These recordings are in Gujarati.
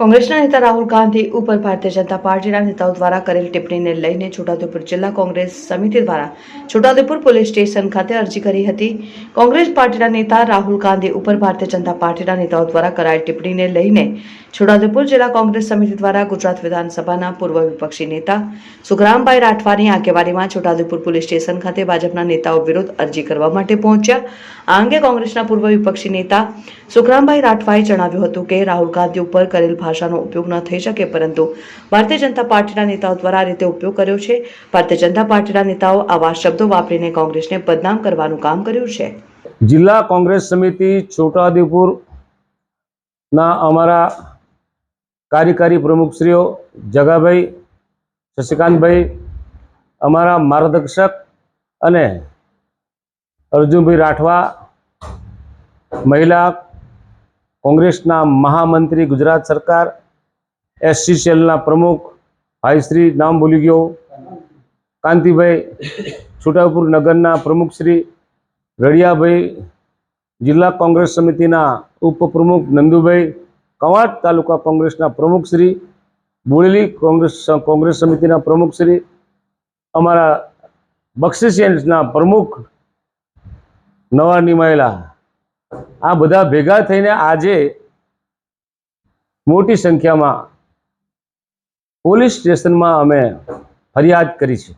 કોંગ્રેસના નેતા રાહુલ ગાંધી ઉપર ભારતીય જનતા પાર્ટીના નેતાઓ દ્વારા કરેલ ટિપ્પણીને લઈને છોટાઉદેપુર જિલ્લા કોંગ્રેસ સમિતિ દ્વારા છોટાઉદેપુર પોલીસ સ્ટેશન ખાતે અરજી કરી હતી. કોંગ્રેસ પાર્ટીના નેતા રાહુલ ગાંધી ઉપર ભારતીય જનતા પાર્ટીના નેતાઓ દ્વારા કરાયેલ ટિપ્પણીને લઈને છોટાઉદેપુર જિલ્લા કોંગ્રેસ સમિતિ દ્વારા ગુજરાત વિધાનસભાના પૂર્વ વિપક્ષી નેતા સુખરામભાઈ રાઠવાની આગેવાનીમાં છોટાઉદેપુર પોલીસ સ્ટેશન ખાતે ભાજપના નેતાઓ વિરુદ્ધ અરજી કરવા માટે પહોંચ્યા. આ અંગે કોંગ્રેસના પૂર્વ વિપક્ષી નેતા સુખરામભાઈ રાઠવાએ જણાવ્યું હતું કે રાહુલ ગાંધી ઉપર કરેલ ભાષાનો ઉપયોગ ન થઈ શકે, પરંતુ ભારતીય જનતા પાર્ટીના નેતાઓ દ્વારા આ રીતે ઉપયોગ કર્યો છે. ભારતીય જનતા પાર્ટીના નેતાઓ આવા શબ્દો વાપરીને કોંગ્રેસને બદનામ કરવાનું કામ કર્યું છે. જિલ્લા કોંગ્રેસ સમિતિ છોટાઉદેપુર ના અમારા કાર્યકારી પ્રમુખશ્રીઓ જગાભાઈ, શશિકાંતભાઈ, અમારા માર્ગદર્શક અને અર્જુનભાઈ રાઠવા, મહિલા કોંગ્રેસના મહામંત્રી, ગુજરાત સરકાર એસસી સેલના પ્રમુખ ભાઈશ્રી નામ ભૂલી ગયો, કાંતિભાઈ, છોટાઉપુર નગરના પ્રમુખશ્રી, રળિયાભાઈ, જિલ્લા કોંગ્રેસ સમિતિના ઉપપ્રમુખ નંદુભાઈ કવાંટ તાલુકા કોંગ્રેસના પ્રમુખશ્રી બોળેલી કોંગ્રેસ કોંગ્રેસ સમિતિના પ્રમુખશ્રી અમારા બક્ષિસિયન્સના પ્રમુખ નવા નિમાયેલા. આ બધા ભેગા થઈને આજે મોટી સંખ્યામાં પોલીસ સ્ટેશનમાં અમે ફરિયાદ કરી છે.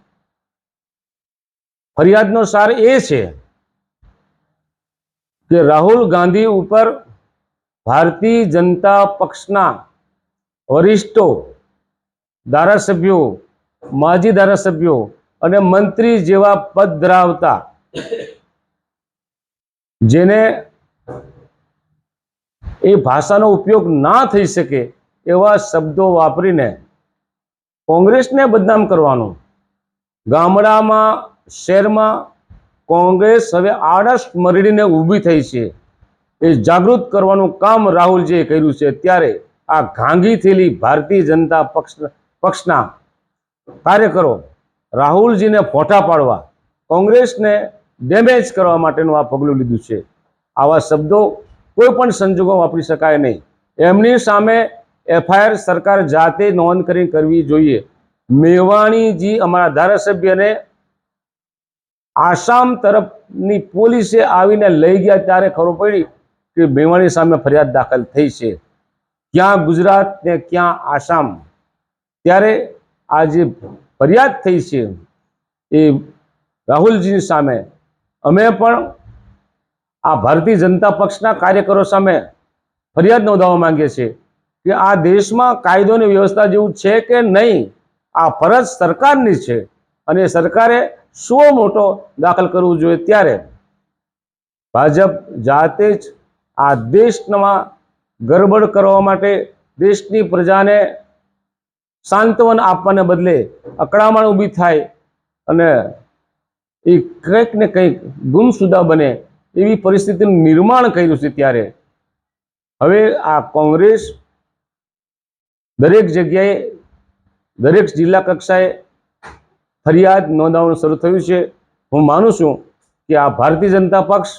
ફરિયાદનો સાર એ છે કે રાહુલ ગાંધી ઉપર ભારતીય જનતા પક્ષના વરિષ્ઠો, ધારાસભ્યો, માજી ધારાસભ્યો અને મંત્રી જેવા પદ ધરાવતા, જેને એ ભાષાનો ઉપયોગ ના થઈ શકે એવા શબ્દો વાપરીને કોંગ્રેસને બદનામ કરવાનું. ગામડામાં, શહેરમાં કોંગ્રેસ હવે આળસ મરડીને ઊભી થઈ છે. એ જાગૃત કરવાનું કામ રાહુલજીએ કર્યું છે. ત્યારે આ ઘાંગી થયેલી ભારતીય જનતા પક્ષ પક્ષના કાર્યકરો રાહુલજીને ફોટા પાડવા, કોંગ્રેસને ડેમેજ કરવા માટેનું આ પગલું લીધું છે. આવા શબ્દો કોઈ પણ સંજોગોમાં વાપરી શકાય નહીં. એમની સામે એફઆઈઆર સરકાર જાતે નોંધ કરી કરવી જોઈએ. મેવાણીજી અમારા ધારાસભ્યને આસામ તરફની પોલીસે આવીને લઈ ગયા ત્યારે ખબર પડી કે મેવાણી સામે ફરિયાદ દાખલ થઈ છે. ક્યાં ગુજરાત ને ક્યાં આસામ? ત્યારે આ જે ફરિયાદ થઈ છે એ રાહુલજીની સામે. અમે પણ આ ભારતીય જનતા પક્ષના કાર્યકરો સામે ફરિયાદ નોંધાવવા માંગીએ છીએ કે આ દેશમાં કાયદોની વ્યવસ્થા જેવું છે કે નહીં? આ ફરજ સરકારની છે અને સરકારે શું મોટો દાખલ કરવું જોઈએ ત્યારે. ભાજપ જાતે જ આ દેશમાં ગરબડ કરવા માટે દેશની પ્રજાને સાંત્વન આપવાને બદલે અકળામણ ઊભી થાય અને એ કંઈક ને કંઈક ગુમસુદા બને એવી પરિસ્થિતિનું નિર્માણ કર્યું છે ત્યારે. હવે આ કોંગ્રેસ દરેક જગ્યાએ, દરેક જિલ્લા કક્ષાએ ફરિયાદ નોંધાવવાનું શરૂ થયું છે. હું માનું છું કે આ ભારતીય જનતા પક્ષ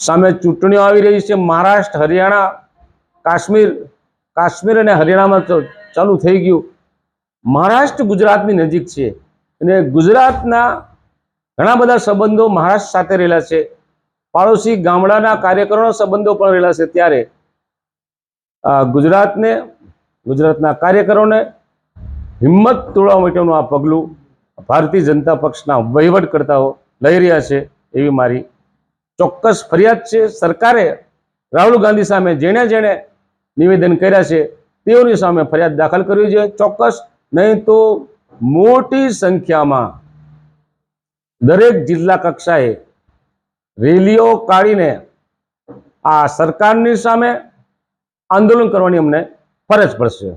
સામે ચૂંટણીઓ આવી રહી છે. મહારાષ્ટ્ર, હરિયાણા, કાશ્મીર કાશ્મીર અને હરિયાણામાં ચાલુ થઈ ગયું. મહારાષ્ટ્ર ગુજરાતની નજીક છે અને ગુજરાતના ઘણા બધા સંબંધો મહારાષ્ટ્ર સાથે રહેલા છે. પાડોશી ગામડાના કાર્યકરોના સંબંધો પણ રહેલા છે ત્યારે. ગુજરાતને, ગુજરાતના કાર્યકરોને હિંમત તોડવા માટેનું આ પગલું ભારતીય જનતા પક્ષના વહીવટકર્તાઓ લઈ રહ્યા છે એવી મારી ચોક્કસ ફરિયાદ છે. સરકારે રાહુલ ગાંધી સામે જેણે જેણે નિવેદન કર્યા છે, તેઓની સામે ફરિયાદ દાખલ કરવી જોઈએ. ચોક્કસ નહીં તો મોટી સંખ્યામાં દરેક જિલ્લા કક્ષાએ રેલીઓ કાઢીને આ સરકારની સામે આંદોલન કરવાની અમને ફરજ પડશે.